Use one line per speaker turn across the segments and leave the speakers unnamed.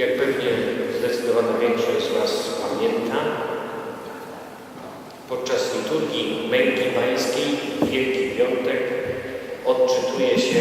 Jak pewnie zdecydowana większość z Was pamięta, podczas liturgii Męki Pańskiej w Wielki Piątek odczytuje się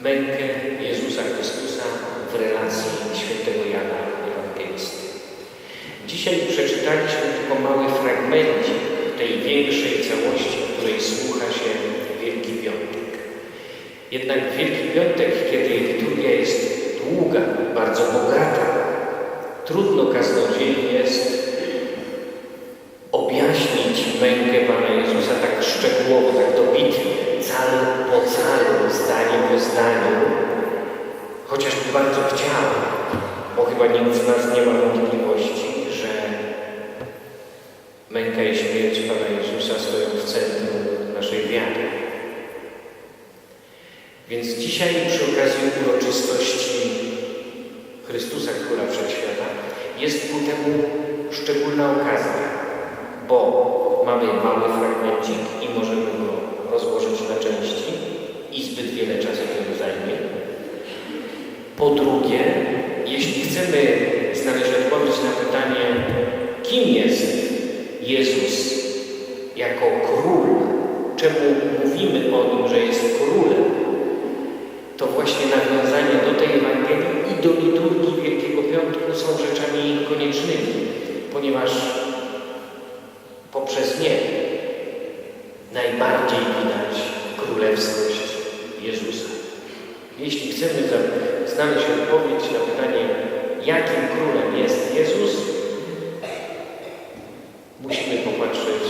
mękę Jezusa Chrystusa w relacji świętego Jana Ewangelisty. Dzisiaj przeczytaliśmy tylko mały fragmencik tej większej całości, której słucha się Wielki Piątek. Jednak w Wielki Piątek, kiedy liturgia jest długa, bardzo bogata, trudno kaznodziei jest objaśnić mękę Pana Jezusa tak szczegółowo, tak dobitnie, cal po calu, zdanie po zdaniu, bardzo chciał, bo chyba nikt z nas nie ma wątpliwości, że męka i śmierć Pana Jezusa stoją w centrum naszej wiary. Więc dzisiaj przy okazji uroczystości Chrystusa, która przedświata, jest ku temu szczególna okazja, bo mamy mały fragmencik i możemy go rozłożyć na części i zbyt wiele czasu temu zajmie. Po drugie, jeśli chcemy znaleźć odpowiedź na pytanie, kim jest Jezus jako król, czemu mówimy o nim, że jest królem, właśnie nawiązania do tej Ewangelii i do liturgii Wielkiego Piątku są rzeczami koniecznymi, ponieważ poprzez nie najbardziej widać królewskość Jezusa. Jeśli chcemy znaleźć odpowiedź na pytanie, jakim królem jest Jezus, musimy popatrzeć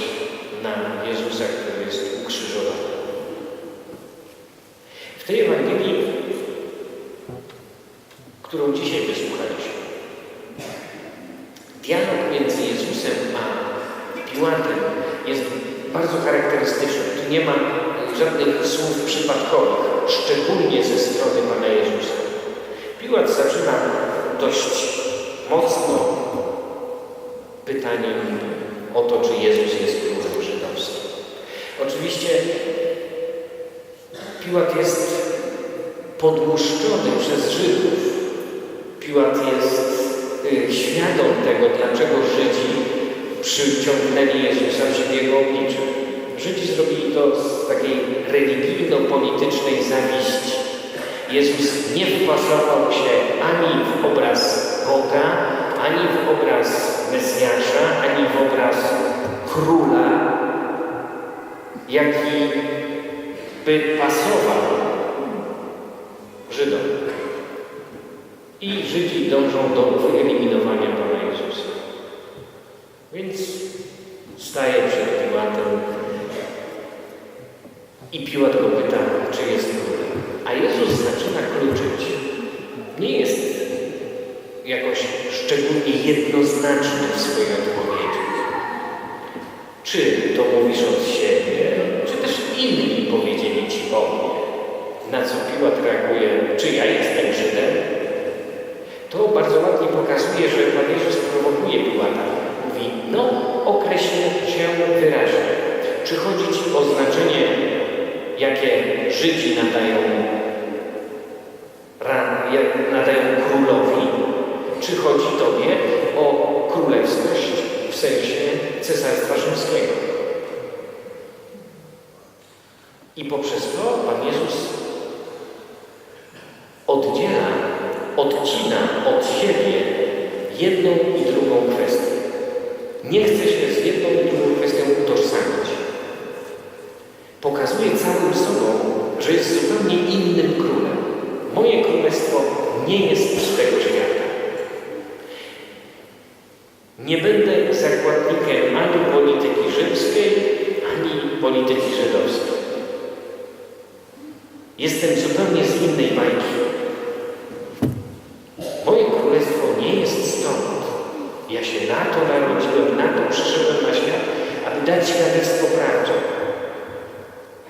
na Jezusa, który jest ukrzyżowany. W tej Ewangelii, którą dzisiaj wysłuchaliśmy, dialog między Jezusem a Piłatem jest bardzo charakterystyczny. Tu nie ma żadnych słów przypadkowych, szczególnie ze strony Pana Jezusa. Piłat zaczyna dość mocno pytaniem o to, czy Jezus jest królem żydowskim. Oczywiście Piłat jest podłuszczony przez Żydów. Piłat jest y, świadom tego, dlaczego Żydzi przyciągnęli Jezusa w jego. Żydzi zrobili to z takiej religijno-politycznej zawiści. Jezus nie wpasował się ani w obraz Boga, ani w obraz Mesjasza, ani w obraz króla, jaki by pasował Żydom. I Żydzi dążą do wyeliminowania Pana Jezusa. Więc staje przed Piłatem i Piłat go pyta, czy jest królem. A Jezus zaczyna kluczyć. Nie jest jakoś szczególnie jednoznaczny w swojej odpowiedzi. Czy to mówisz od siebie, czy też inni powiedzieli ci o mnie? Na co Piłat reaguje, czy ja jestem Żydem? To bardzo ładnie pokazuje, że Pan Jezus prowokuje Piłata. Mówi, no określę się wyraźnie. Czy chodzi Ci o znaczenie, jakie Żydzi nadają królowi? Czy chodzi Tobie o królewskość w sensie Cesarstwa Rzymskiego? I poprzez to Pan Jezus oddziela, odcina od siebie jedną i drugą kwestię. Nie chce się z jedną i drugą kwestią utożsamić. Pokazuje całym sobą, że jest zupełnie innym królem. Moje królestwo nie jest z tego świata. Nie będę zakładnikiem ani polityki rzymskiej, ani polityki żydowskiej. Jestem zupełnie z innej bajki. Moje królestwo nie jest stąd. Ja się na to narodziłem, na to przyszedłem na świat, aby dać świadectwo prawdzie.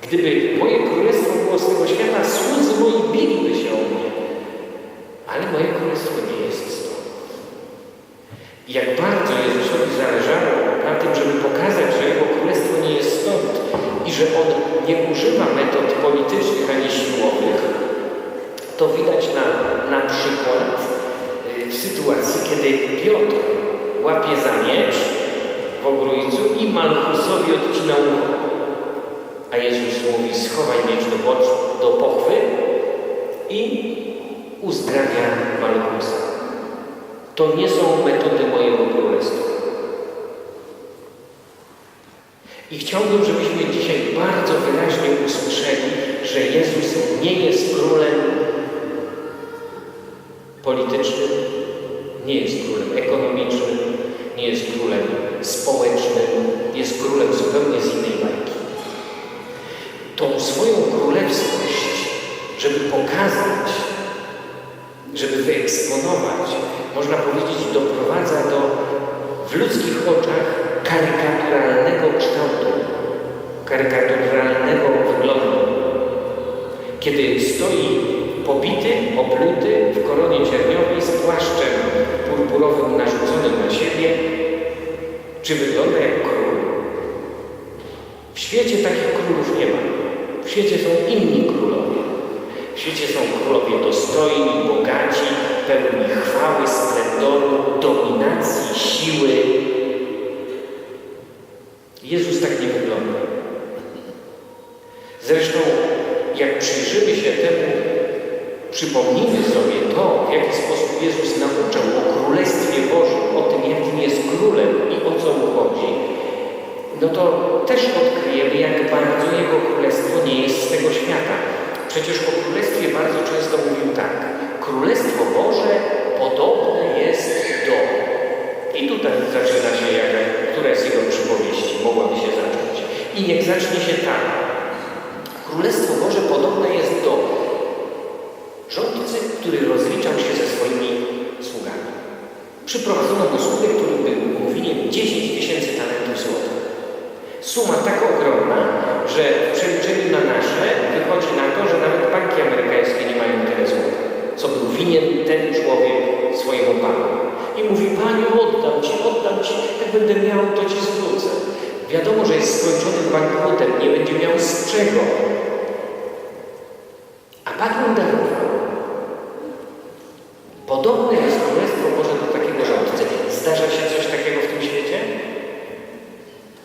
Gdyby moje królestwo było z tego świata, słudzy moi biliby się o mnie. Ale moje królestwo nie jest stąd. I jak bardzo Jezusowi zależało na tym, żeby pokazać, że Jego królestwo nie jest stąd i że On nie używa metod politycznych ani siłowych, To widać na, na przykład y, w sytuacji, kiedy Piotr łapie za miecz w ogrójcu i Malchusowi odcina ucho. A Jezus mówi, schowaj miecz do, bocz- do pochwy i uzdrawia Malchusa. To nie są metody mojego królestwa. I chciałbym, żebyśmy dzisiaj bardzo wyraźnie usłyszeli, że Jezus nie jest królem politycznym, nie jest królem ekonomicznym, nie jest królem społecznym, jest królem zupełnie z innej bajki. Tą swoją królewskość, żeby pokazać, żeby wyeksponować, można powiedzieć, doprowadza do w ludzkich oczach kształtu, karykaturalnego wyglądu. Kiedy stoi pobity, opluty w koronie cierniowej z płaszczem purpurowym narzuconym na siebie, czy wygląda jak król? W świecie takich królów nie ma. W świecie są inni królowie. W świecie są królowie dostojni, bogaci, pełni chwały, splendoru, dominacji, siły. Jezus tak nie wygląda. Zresztą, jak przyjrzymy się temu, przypomnimy sobie to, w jaki sposób Jezus nauczał o Królestwie Bożym, o tym, jakim jest królem i o co mu chodzi, no to też odkryjemy, jak bardzo Jego Królestwo nie jest z tego świata. Przecież o Królestwie bardzo często mówił tak. Królestwo Boże podobne jest do... I tutaj zaczyna się jaka, która z jego przypowieści mogłaby się zacząć. I niech zacznie się tak. Królestwo Boże podobne jest do rządcy, który rozliczał się ze swoimi sługami. Przyprowadzono mu sługę, który był mu winien 10 tysięcy talentów złota. Suma tak ogromna, że w przeliczeniu na nasze wychodzi na to, że nawet banki amerykańskie nie mają tyle złota, co był winien ten człowiek swojemu panu. I mówi, Panie, oddam Ci, oddam Ci, jak będę miał, to Ci zwrócę. Wiadomo, że jest skończonym bankrutem, nie będzie miał z czego. A Pan mu darował. Podobne jest Królestwo Boże do takiego rządcy. Zdarza się coś takiego w tym świecie?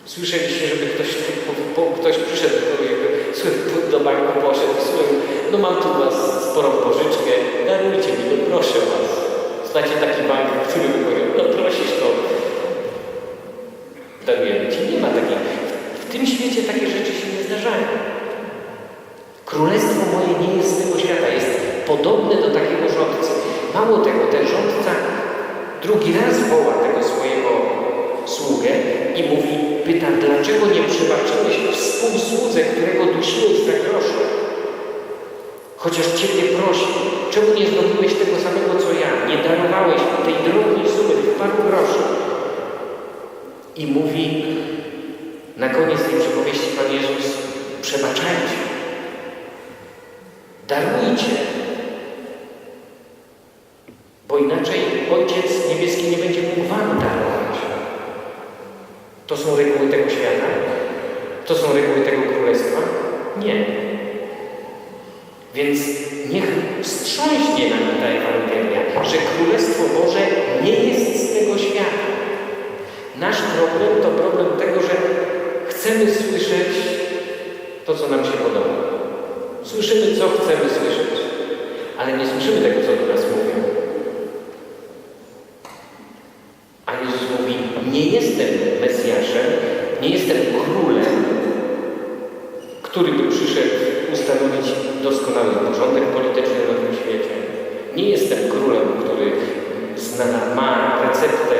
Słyszeliście, żeby ktoś, po, po, ktoś przyszedł do kogoś, jakby, słuchaj, do banku poszedł, słuchaj, no mam tu was sporą pożyczkę, darujcie mi, no proszę was. Znacie taki bank, który by powiedział, no prosisz to, darujemy ci. Nie ma takiej, w tym świecie takie rzeczy się nie zdarzają. Królestwo moje nie jest z tego świata, jest podobne do takiego rządcy. Mało tego, ten rządca drugi raz woła tego swojego sługę i mówi, pyta, dlaczego nie przebaczyłeś współsłudze, którego dusiłeś za grosze? Chociaż Ciebie prosi, czemu nie zrobiłeś tego samego, co ja? Nie darowałeś tej drobnej sumy, paru groszy. I mówi, na koniec tej przypowieści Pan Jezus, przebaczajcie, darujcie, bo inaczej Ojciec Niebieski nie będzie mógł Wam darować. To są reguły tego świata? To są reguły tego królestwa? Nie. Więc niech wstrząśnie mówi, nie jestem Mesjaszem, nie jestem królem, który by przyszedł ustanowić doskonały porządek polityczny na tym świecie. Nie jestem królem, który zna, ma receptę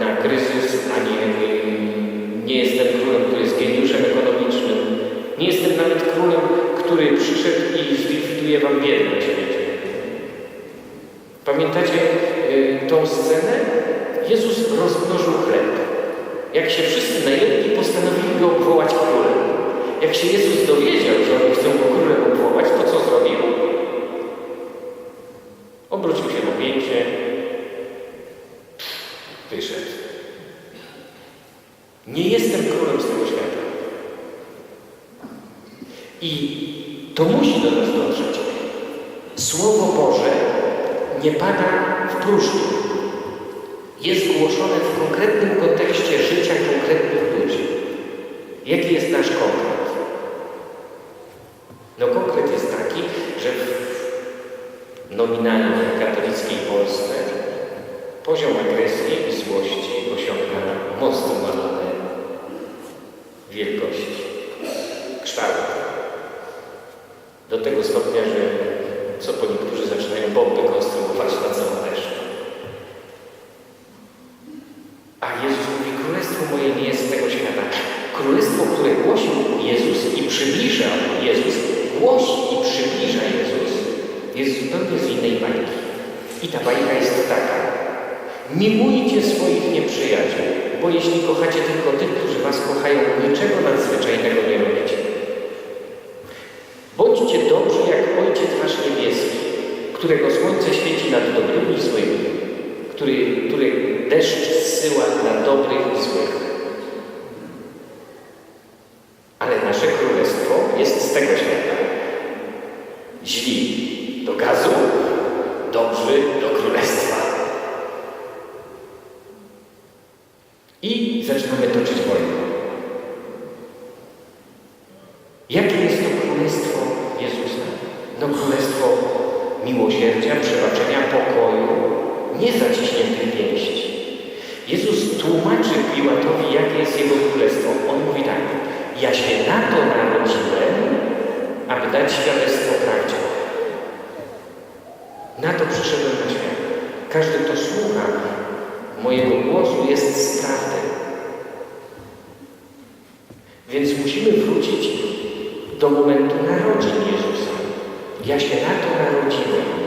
na kryzys, ani nie jestem królem, który jest geniuszem ekonomicznym. Nie jestem nawet królem, który przyszedł i zlikwiduje wam biedę na świecie. Pamiętacie y, tą scenę? Jezus rozmnożył chleb. Jak się wszyscy najedli, postanowili go obwołać królem. Jak się Jezus dowiedział, że oni chcą go królem obwołać, to co zrobił? Obrócił się na pięcie, wyszedł. Nie jestem królem z tego świata. I to musi do nas dotrzeć. Słowo Boże nie pada w próżni. Jest głoszone w konkretnym kontekście życia konkretnych ludzi. Jaki jest nasz konkret? No konkret jest taki, że w nominalnie katolickiej Polsce poziom agresji i złości osiąga mocno malane wielkości, kształt. Do tego stopnia, że co po niektórzy zaczynają bomby konstruować na całą resztę. A Jezus mówi, królestwo moje nie jest z tego świata. Królestwo, które głosił Jezus i przybliża Jezus, głosi i przybliża Jezus, jest zupełnie z innej bajki. I ta bajka jest taka. Miłujcie swoich nieprzyjaciół, bo jeśli kochacie tylko tych, którzy was kochają, niczego nadzwyczajnego nie robicie. Bądźcie dobrzy jak Ojciec Wasz Niebieski, którego słońce świeci nad dobrymi i złymi, który, który deszcz zsyła na dobrych i złych. Ale nasze królestwo jest z tego świata. Źli do gazu, dobrzy do królestwa. I zaczynamy toczyć wojnę. Jakie jest to królestwo Jezusa? No królestwo miłosierdzia, przebaczenia, pokoju, nie zaciśniętych pięści. Jezus tłumaczy Piłatowi, jakie jest Jego królestwo. On mówi tak, ja się na to narodziłem, aby dać świadectwo prawdzie. Na to przyszedłem na świat. Każdy, kto słucha mojego głosu, jest z prawdy. Więc musimy wrócić do momentu narodzin Jezusa. Ja się na to narodziłem.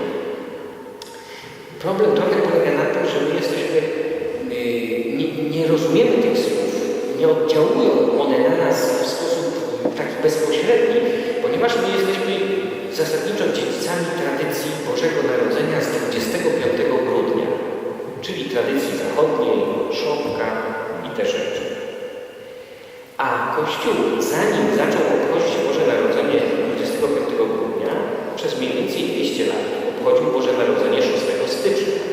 Problem trochę polega na tym, że my jesteśmy, yy, nie, nie rozumiemy tych słów, nie oddziałują one na nas w sposób taki bezpośredni, ponieważ my jesteśmy zasadniczo dziedzicami tradycji Bożego Narodzenia z 25 grudnia, czyli tradycji zachodniej, szopka i te rzeczy. A Kościół, zanim zaczął obchodzić Boże Narodzenie 25 grudnia, przez mniej więcej 200 lat obchodził Boże Narodzenie 6 stycznia.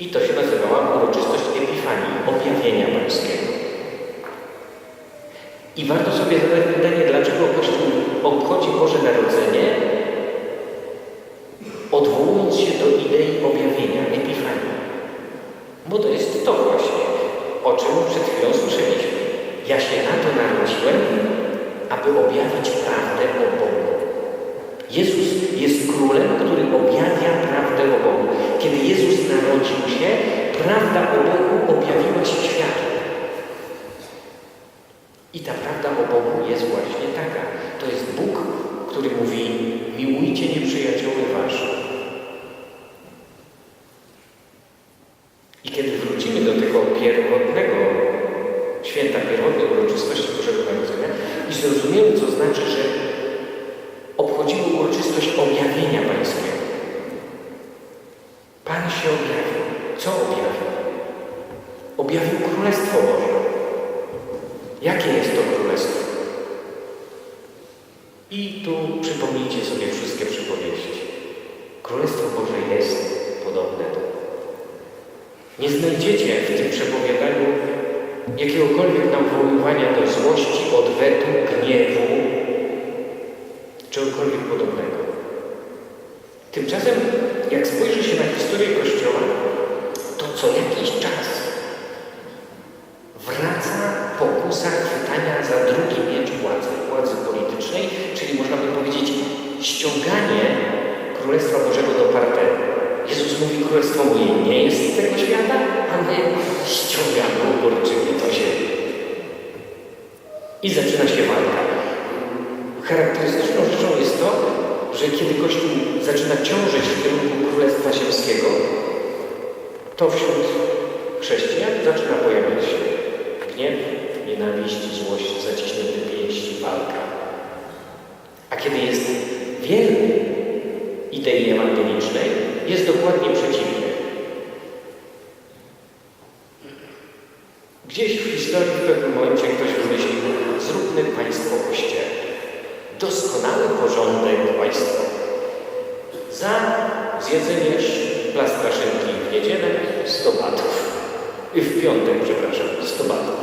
I to się nazywała uroczystość Epifanii, objawienia pańskiego. I warto sobie zadać pytanie, dlaczego Kościół obchodzi Boże Narodzenie, odwołując się do idei objawienia, Epifanii. Bo to jest to właśnie, o czym przed chwilą słyszeliśmy. Ja się na to narodziłem, aby objawić prawdę o Bogu. Jezus jest królem, który objawia prawdę o Bogu. Kiedy Jezus narodził się, prawda o Bogu objawiła się światu. I ta prawda o Bogu jest właśnie taka. To jest Bóg, który mówi: miłujcie nieprzyjacioły waszych. I kiedy wrócimy do tego pierwotnego święta pierwotnej uroczystości Bożego Narodzenia i zrozumiemy, co znaczy, że obchodzimy uroczystość objawienia Pańskiego. Pan się objawił. Co objawił? Objawił Królestwo Boże. Jakie jest to Królestwo? I tu przypomnijcie sobie wszystkie przypowieści. Królestwo Boże jest podobne do. Nie znajdziecie w tym przepowiadaniu jakiegokolwiek nawoływania do złości, odwetu, gniewu, czegokolwiek podobnego. Tymczasem, jak spojrzy się na historię Kościoła, to co jakiś czas wraca pokusa chwytania za drugi miecz władzy, władzy politycznej, czyli można by powiedzieć ściąganie Królestwa Bożego do parteru. Jezus mówi, Królestwo moje nie jest z tego świata, a my ściągamy uporczywie do ziemi. I zaczyna się walka. Charakterystyczną rzeczą to, że kiedy Kościół zaczyna ciążyć w kierunku Królestwa Ziemskiego, to wśród chrześcijan zaczyna pojawiać się gniew, nienawiść, złość, zaciśnięte pięści, walka. A kiedy jest wierny idei ewangelicznej, jest dokładnie przeciwnie. Gdzieś w historii w pewnym momencie ktoś wymyślił, zróbmy porządek państwowy. Za zjedzenie plastra szynki w niedzielę 100 batów. W piątek, przepraszam, 100 batów.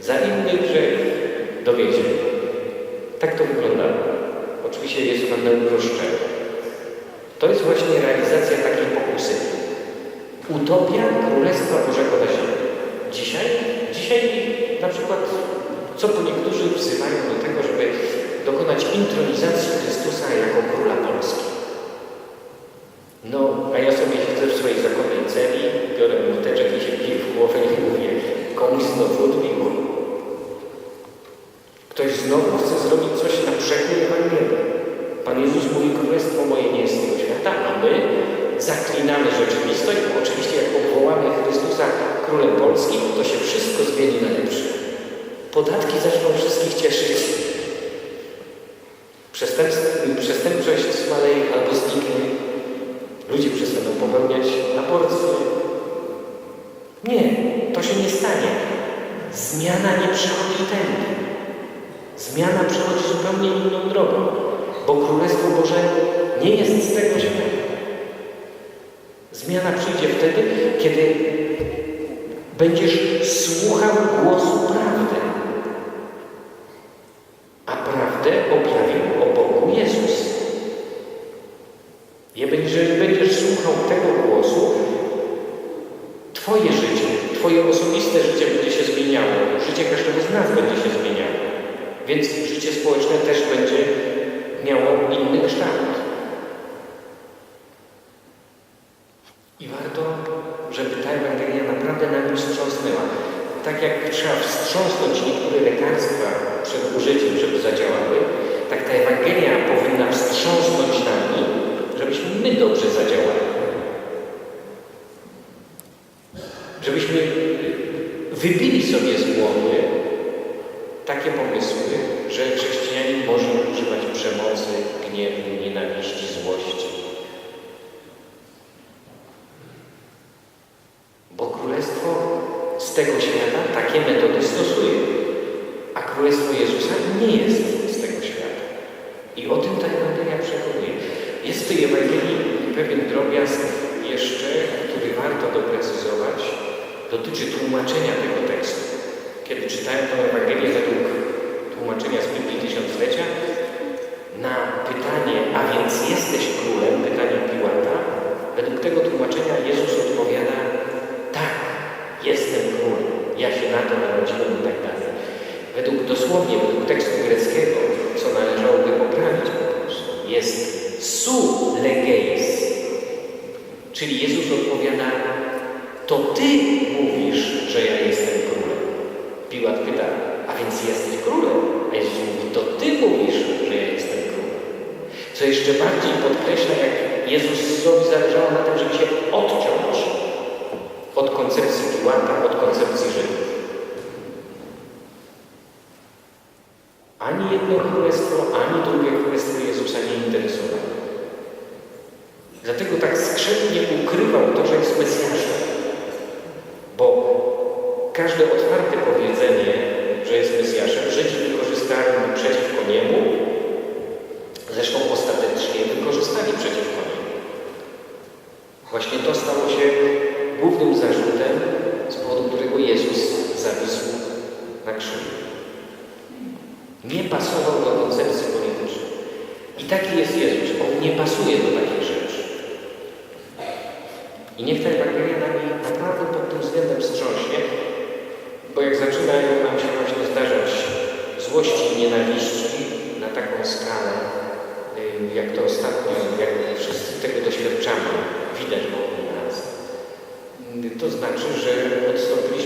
Za inny grzech do więzienia. Tak to wyglądało. Oczywiście jest pewne uproszczenie. To jest właśnie realizacja takiej pokusy. Utopia Królestwa Bożego na ziemi. Dzisiaj, dzisiaj na przykład, co po niektórzy wzywają do tego, żeby dokonać intronizacji Chrystusa jako Króla Polski. No, a ja sobie siedzę w swojej zakonnej celi, biorę młoteczek i się biję w głowę i mówię, komuś znowu odbiło. Ktoś znowu chce zrobić coś na przekór Ewangelii. Pan Jezus mówi, królestwo moje nie jest tego świata, a my zaklinamy rzeczywistość. Oczywiście jak powołamy Chrystusa Królem Polski, to się wszystko zmieni na lepsze. Podatki zaczną wszystkich cieszyć. Przestępczość zmaleje albo zniknie. Ludzie przestaną popełniać aborcję. Nie, to się nie stanie. Zmiana nie przychodzi tędy. Zmiana przychodzi zupełnie inną drogą, bo Królestwo Boże nie jest z tego świata. Zmiana przyjdzie wtedy, kiedy będziesz słuchał głosu prawdy. A prawdę objawił o Bogu Jezus. Jeżeli będziesz słuchał tego głosu, Twoje życie, Twoje osobiste życie będzie się zmieniało. Życie każdego z nas będzie się zmieniało. Więc życie społeczne też będzie miało inny kształt. I warto, żeby ta Ewangelia naprawdę na nim wstrząsnęła. Tak jak trzeba wstrząsnąć niektóre lekarstwa przed użyciem, żeby zadziałały, tak ta Ewangelia powinna wstrząsnąć nami, żebyśmy my dobrze zadziałali. Żebyśmy wybili sobie z głowy takie pomysły, że chrześcijanin może używać przemocy, gniewu, nienawiści, złości. Bo Królestwo z tego świata takie metody stosuje, a Królestwo Jezusa nie jest z tego świata. I o tym ta Ewangelia przekonuje. Jest w tej Ewangelii pewien drobiazg jeszcze, który warto doprecyzować, dotyczy tłumaczenia tego tekstu. Kiedy czytałem tę Ewangelię Na pytanie, a więc jesteś królem, pytanie Piłata, według tego tłumaczenia Jezus odpowiada, tak, jestem królem, ja się na to narodziłem i tak dalej. Według dosłownie, według tekstu greckiego, co należałoby poprawić po prostu, jest su legeis, czyli Jezus odpowiada, to Ty mówisz, że ja jestem królem. Piłat pyta, a więc jesteś królem? A Jezus mówi, to Ty mówisz, że ja jestem królem. Co jeszcze bardziej podkreśla, jak Jezusowi zależało na tym, żeby się odciąć od koncepcji Piłata, od koncepcji Żydów. Ani jedno królestwo, ani drugie królestwo Jezusa nie interesowało. Dlatego tak skrzętnie ukrywał to, że jest Mesjaszem. Bo każde otwarte powiedzenie, że jest Mesjaszem, Żydzi wykorzystali przeciwko niemu, zresztą ostatecznie wykorzystali przeciwko niemu. Właśnie to stało się głównym zarzutem, z powodu którego Jezus zawisł krzyżu. Nie pasował do koncepcji politycznej. I taki jest Jezus. On nie pasuje do takich rzeczy. I niech ta Ewangelia nami naprawdę pod tym względem wstrząśnie, bo jak zaczynają nam się właśnie zdarzać złości i nienawiści na taką skalę, y, jak to ostatnio, jak wszyscy tego doświadczamy, widać wokół nas, y, to znaczy, że odstąpiliśmy